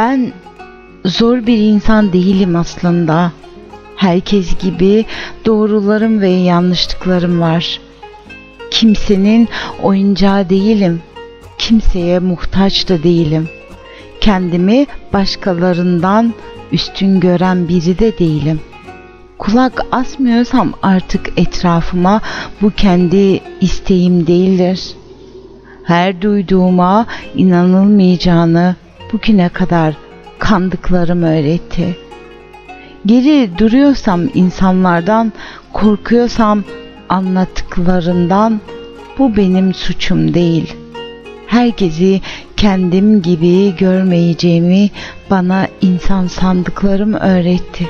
Ben zor bir insan değilim aslında. Herkes gibi doğrularım ve yanlışlıklarım var. Kimsenin oyuncağı değilim. Kimseye muhtaç da değilim. Kendimi başkalarından üstün gören biri de değilim. Kulak asmıyorsam artık etrafıma bu kendi isteğim değildir. Her duyduğuma inanılmayacağını bugüne kadar kandıklarım öğretti. Geri duruyorsam insanlardan, korkuyorsam anlattıklarından bu benim suçum değil. Herkesi kendim gibi görmeyeceğimi bana insan sandıklarım öğretti.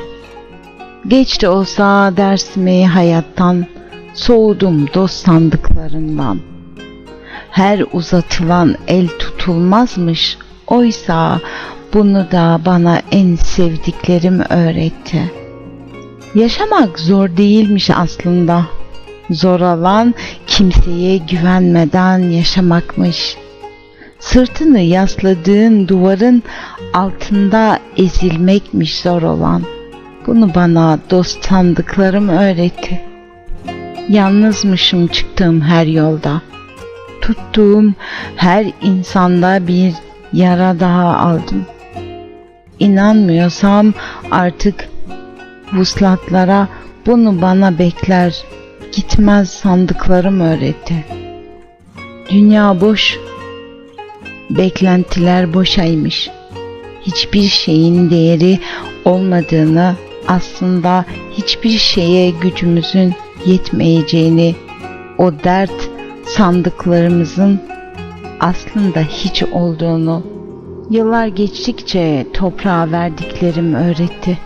Geç de olsa dersimi hayattan, soğudum dost sandıklarından. Her uzatılan el tutulmazmış, oysa bunu da bana en sevdiklerim öğretti. Yaşamak zor değilmiş aslında. Zor olan kimseye güvenmeden yaşamakmış. Sırtını yasladığın duvarın altında ezilmekmiş zor olan. Bunu bana dost sandıklarım öğretti. Yalnızmışım çıktığım her yolda. Tuttuğum her insanda bir yara daha aldım. İnanmıyorsam artık vuslatlara bunu bana bekler, gitmez sandıklarım öğretti. Dünya boş, beklentiler boşaymış. Hiçbir şeyin değeri olmadığını, aslında hiçbir şeye gücümüzün yetmeyeceğini, o dert sandıklarımızın aslında hiç olduğunu yıllar geçtikçe toprağa verdiklerim öğretti.